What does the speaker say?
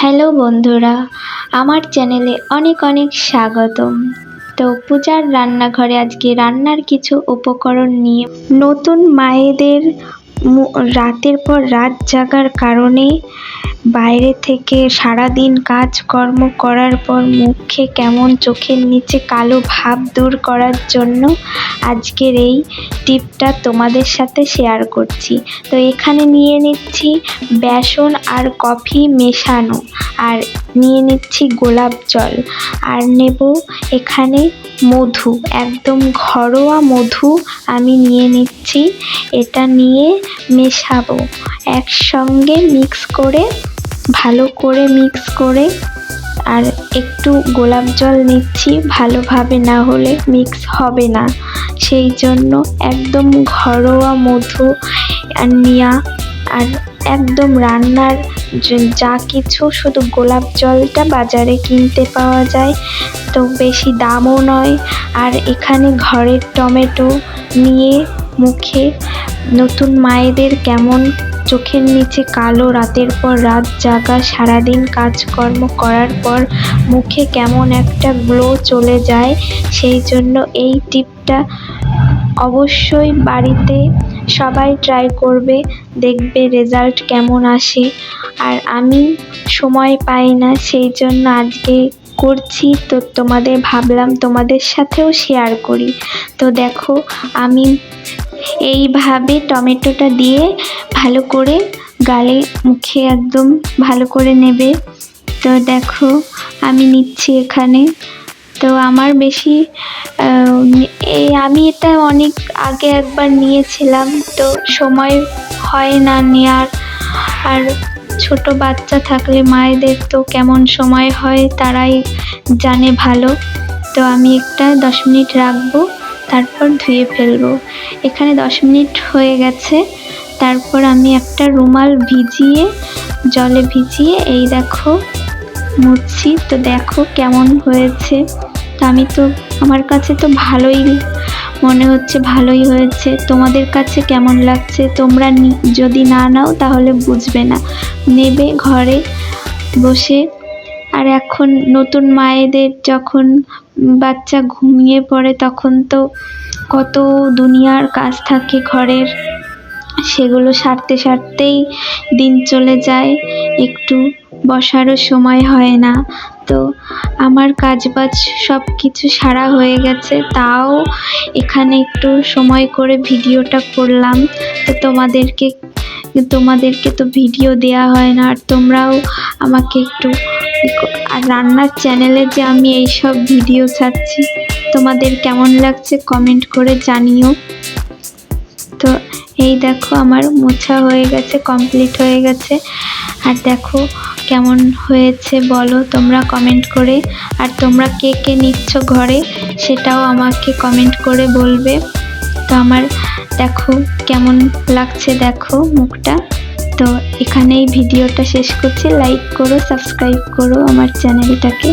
Hello বন্ধুরা, আমার চ্যানেলে অনেক অনেক স্বাগতম। তো পূজার রান্নাঘরে আজকে রান্নার কিছু উপকরণ নিয়ে নতুন মায়েদের রাতের পর রাত জাগার কারণে বাইরে থেকে সারাদিন কাজকর্ম করার পর মুখে কেমন চোখের নিচে কালো ভাব দূর করার জন্য আজকের এই টিপটা তোমাদের সাথে শেয়ার করছি। তো এখানে নিয়ে নিচ্ছি বেসন আর কফি মেশানো। আর নিয়ে নিচ্ছি গোলাপ জল। আর নেব এখানে মধু, একদম ঘরোয়া মধু আমি নিয়ে নিচ্ছি। এটা নিয়ে মেশাবো। একসঙ্গে মিক্স করে, ভালো করে মিক্স করে, আর একটু গোলাপ জল নিচ্ছি ভালোভাবে, না হলে মিক্স হবে না। সেই জন্য একদম ঘরোয়া মধু আর নেওয়া আর একদম রান্নার য- কিছু শুধু গোলাপ জলটা বাজারে কিনতে পাওয়া যায়, তো বেশি দামও নয়। আর এখানে ঘরের টমেটো নিয়ে মুখে নতুন মায়েদের কেমন চোখের নিচে কালো রাতের পর রাত জাগা সারাদিন কাজকর্ম করার পর মুখে কেমন একটা গ্লো চলে যায়, সেই জন্য এই টিপটা অবশ্যই বাড়িতে সবাই ট্রাই করবে, দেখবে রেজাল্ট কেমন আসে। আর আমি সময় পাই না, সেই জন্য আজকে করছি। তো তোমাদের ভাবলাম তোমাদের সাথেও শেয়ার করি। তো দেখো, আমি এইভাবে টমেটোটা দিয়ে ভালো করে গালে মুখে একদম ভালো করে নেবে। তো দেখো, আমি নিচ্ছি এখানে। তো আমার বেশি আমি এটা অনেক আগে একবার নিয়েছিলাম, তো সময় হয় না নেওয়ার আর ছোট বাচ্চা থাকলে মায়েদের তো কেমন সময় হয়, তারাই জানে ভালো। তো আমি একটা দশ মিনিট রাখব, তারপর ধুয়ে ফেলব। এখানে দশ মিনিট হয়ে গেছে, তারপর আমি একটা রুমাল ভিজিয়ে, জলে ভিজিয়ে, এই দেখো, মুছছি। তো দেখো কেমন হয়েছে। তো আমি তো আমার কাছে তো ভালোই মনে হচ্ছে, ভালোই হয়েছে। তোমাদের কাছে কেমন লাগছে? তোমরা যদি না নাও, তাহলে বুঝবে না। নেবে ঘরে বসে। আর এখন নতুন মায়েদের যখন বাচ্চা ঘুমিয়ে পড়ে, তখন তো কত দুনিয়ার কাজ থাকে ঘরের। সেগুলো সারতে সারতেই দিন চলে যায়। একটু বসারও সময় হয় না। তো আমার কাজবাজ সব কিছু সারা হয়ে গেছে, তাও এখানে একটু সময় করে ভিডিওটা করলাম। তো তোমাদেরকে তোমাদেরকে তো ভিডিও দেওয়া হয় না, আর তোমরাও আমাকে একটু আর রান্নার চ্যানেলে যে আমি এইসব ভিডিও ছাড়ছি, তোমাদের কেমন লাগছে কমেন্ট করে জানিও। তো এই দেখো আমার মোছা হয়ে গেছে, কমপ্লিট হয়ে গেছে। আর দেখো কেমন হয়েছে বলো তোমরা কমেন্ট করে। আর তোমরা কে কে নিচ্ছ ঘরে সেটাও আমাকে কমেন্ট করে বলবে। তো আমার দেখো কেমন লাগছে দেখো মুখটা। তো এখানেই ভিডিওটা শেষ করছি। লাইক করো সাবস্ক্রাইব করো আমার চ্যানেলটাকে।